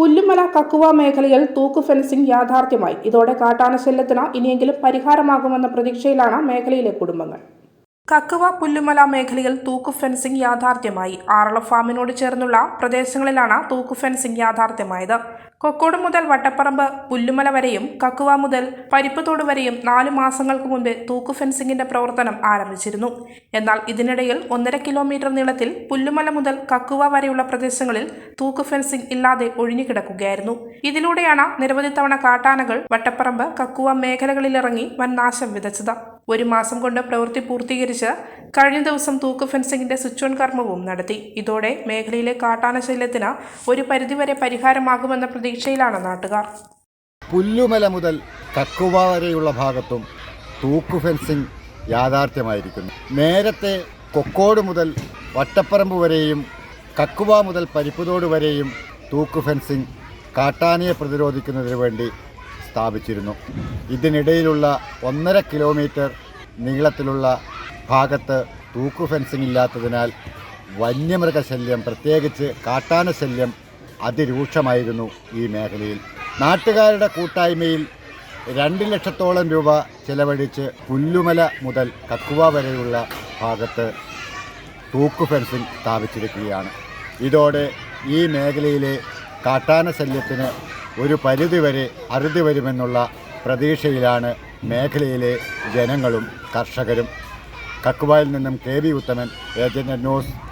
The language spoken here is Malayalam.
പുല്ലുമല കക്കുവ മേഖലയിൽ തൂക്കു ഫെൻസിംഗ് യാഥാർത്ഥ്യമായി. ഇതോടെ കാട്ടാന ശല്യത്തിന് ഇനിയെങ്കിലും പരിഹാരമാകുമെന്ന പ്രതീക്ഷയിലാണ് മേഖലയിലെ കുടുംബങ്ങൾ. കക്കുവ പുല്ലുമല മേഖലയിൽ തൂക്കു ഫെൻസിംഗ് യാഥാർത്ഥ്യമായി. ആറള ഫാമിനോട് ചേർന്നുള്ള പ്രദേശങ്ങളിലാണ് തൂക്കു ഫെൻസിംഗ് യാഥാർത്ഥ്യമായത്. കൊക്കോട് മുതൽ വട്ടപ്പറമ്പ് പുല്ലുമല വരെയും കക്കുവ മുതൽ പരിപ്പത്തോട് വരെയും നാല് മാസങ്ങൾക്ക് മുൻപ് തൂക്കു ഫെൻസിംഗിന്റെ പ്രവർത്തനം ആരംഭിച്ചിരുന്നു. എന്നാൽ ഇതിനിടയിൽ ഒന്നര കിലോമീറ്റർ നീളത്തിൽ പുല്ലുമല മുതൽ കക്കുവ വരെയുള്ള പ്രദേശങ്ങളിൽ തൂക്കു ഫെൻസിംഗ് ഇല്ലാതെ ഒഴിഞ്ഞുകിടക്കുകയായിരുന്നു ഇതിലൂടെയാണ് നിരവധി തവണ കാട്ടാനകൾ വട്ടപ്പറമ്പ് കക്കുവ മേഖലകളിലിറങ്ങി വൻ നാശം വിതച്ചത്. ഒരു മാസം കൊണ്ട് പ്രവൃത്തി പൂർത്തീകരിച്ച് കഴിഞ്ഞ ദിവസം തൂക്ക് ഫെൻസിംഗിന്റെ സ്വിച്ച് ഓൺ കർമ്മവും നടത്തി. ഇതോടെ മേഖലയിലെ കാട്ടാന ശല്യത്തിന് ഒരു പരിധിവരെ പരിഹാരമാകുമെന്ന പ്രതീക്ഷയിലാണ് നാട്ടുകാർ. പുല്ലുമല മുതൽ കക്കുവ വരെയുള്ള ഭാഗത്തും തൂക്കു ഫെൻസിംഗ് യാഥാർത്ഥ്യമായിരിക്കുന്നു. നേരത്തെ കൊക്കോട് മുതൽ വട്ടപ്പറമ്പ് വരെയും കക്കുവ മുതൽ പരിപ്പുതോട് വരെയും തൂക്കു ഫെൻസിംഗ് കാട്ടാനയെ പ്രതിരോധിക്കുന്നതിന് വേണ്ടി സ്ഥാപിച്ചിരുന്നു. ഇതിനിടയിലുള്ള ഒന്നര കിലോമീറ്റർ നീളത്തിലുള്ള ഭാഗത്ത് തൂക്കു ഫെൻസിംഗ് ഇല്ലാത്തതിനാൽ വന്യമൃഗശല്യം പ്രത്യേകിച്ച് കാട്ടാന ശല്യം അതിരൂക്ഷമായിരുന്നു ഈ മേഖലയിൽ. നാട്ടുകാരുടെ കൂട്ടായ്മയിൽ രണ്ട് ലക്ഷത്തോളം രൂപ ചെലവഴിച്ച് പുല്ലുമല മുതൽ കക്കുവ വരെയുള്ള ഭാഗത്ത് തൂക്കു ഫെൻസിംഗ് സ്ഥാപിച്ചിരിക്കുകയാണ്. ഇതോടെ ഈ മേഖലയിലെ കാട്ടാന ശല്യത്തിന് ഒരു പരിധിവരെ അറുതി വരുമെന്നുള്ള പ്രതീക്ഷയിലാണ് മേഖലയിലെ ജനങ്ങളും കർഷകരും കക്കുവയിൽ നിന്നും K V Uthaman agent news